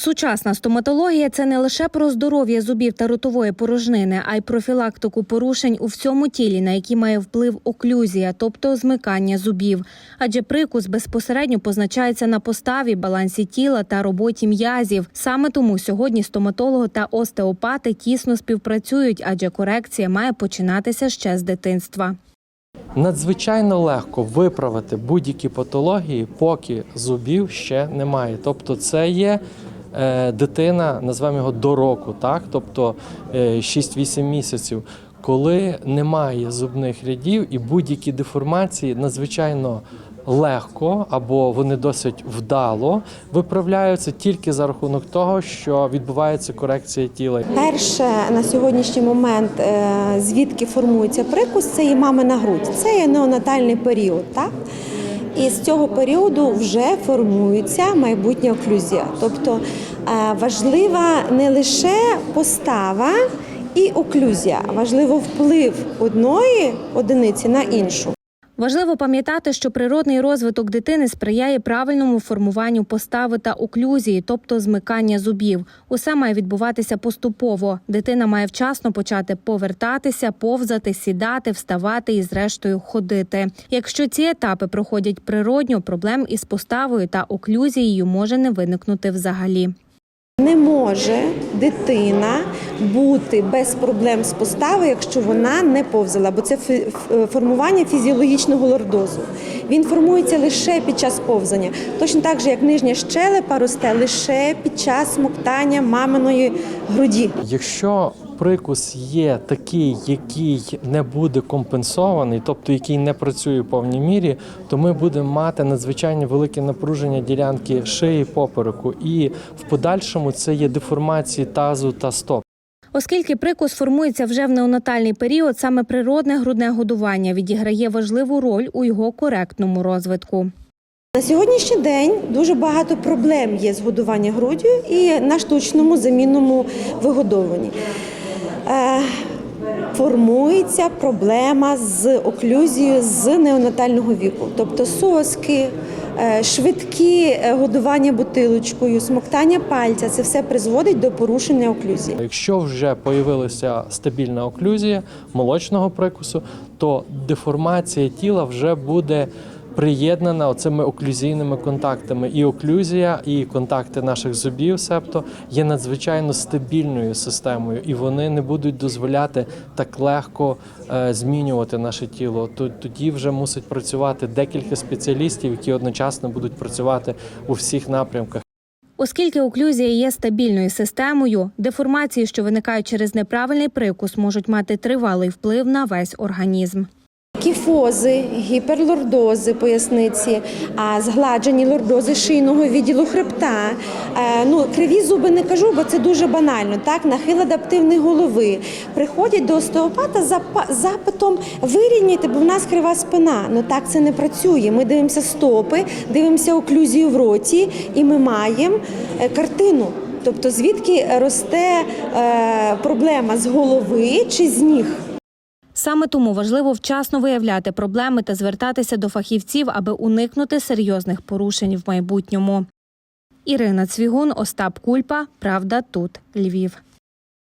Сучасна стоматологія це не лише про здоров'я зубів та ротової порожнини, а й профілактику порушень у всьому тілі, на які має вплив оклюзія, тобто змикання зубів. Адже прикус безпосередньо позначається на поставі, балансі тіла та роботі м'язів. Саме тому сьогодні стоматологи та остеопати тісно співпрацюють, адже корекція має починатися ще з дитинства. Надзвичайно легко виправити будь-які патології, поки зубів ще немає. Тобто, це є дитина, назвемо його до року, так? тобто е, 6-8 місяців, коли немає зубних рядів і будь-які деформації надзвичайно легко або вони досить вдало виправляються тільки за рахунок того, що відбувається корекція тіла. Перше на сьогоднішній момент, е, звідки формується прикус, це є мамина грудь. Це є неонатальний період. Так? І з цього періоду вже формується майбутня оклюзія. Тобто е, важлива не лише постава і оклюзія, важливо вплив одної одиниці на іншу. Важливо пам'ятати, що природний розвиток дитини сприяє правильному формуванню постави та оклюзії, тобто змикання зубів. Усе має відбуватися поступово. Дитина має вчасно почати повертатися, повзати, сідати, вставати і, зрештою, ходити. Якщо ці етапи проходять природньо, проблем із поставою та оклюзією може не виникнути взагалі. Не може дитина бути без проблем з постави, якщо вона не повзала, бо це фі- формування фізіологічного лордозу. Він формується лише під час повзання. Точно так же, як нижня щелепа росте лише під час смоктання маминої груді. Якщо прикус є такий, який не буде компенсований, тобто який не працює в повній мірі, то ми будемо мати надзвичайно велике напруження ділянки шиї попереку, і в подальшому це є деформації тазу та стоп. Оскільки прикус формується вже в неонатальний період, саме природне грудне годування відіграє важливу роль у його коректному розвитку. На сьогоднішній день дуже багато проблем є з годування груддю і на штучному замінному вигодовуванні. Е, формується проблема з оклюзією з неонатального віку, тобто соски, е, швидкі е, годування бутилочкою, смоктання пальця це все призводить до порушення оклюзії. Якщо вже появилася стабільна оклюзія молочного прикусу, то деформація тіла вже буде приєднана оцими оклюзійними контактами. І оклюзія, і контакти наших зубів, септо є надзвичайно стабільною системою, і вони не будуть дозволяти так легко е, змінювати наше тіло. Тоді вже мусить працювати декілька спеціалістів, які одночасно будуть працювати у всіх напрямках. Оскільки оклюзія є стабільною системою, деформації, що виникають через неправильний прикус, можуть мати тривалий вплив на весь організм. Кіфози, гіперлордози поясниці, згладжені лордози шийного відділу хребта. Е, Ну, криві зуби не кажу, бо це дуже банально. Так, нахил адаптивної голови. Приходять до остеопата за запитом вирівняйте, бо в нас крива спина. Ну так це не працює. Ми дивимося стопи, дивимося оклюзію в роті, і ми маємо е, картину. Тобто, звідки росте е, проблема з голови чи з ніг? Саме тому важливо вчасно виявляти проблеми та звертатися до фахівців, аби уникнути серйозних порушень в майбутньому. Ірина Цвігун, Остап Кульпа. Правда, тут Львів.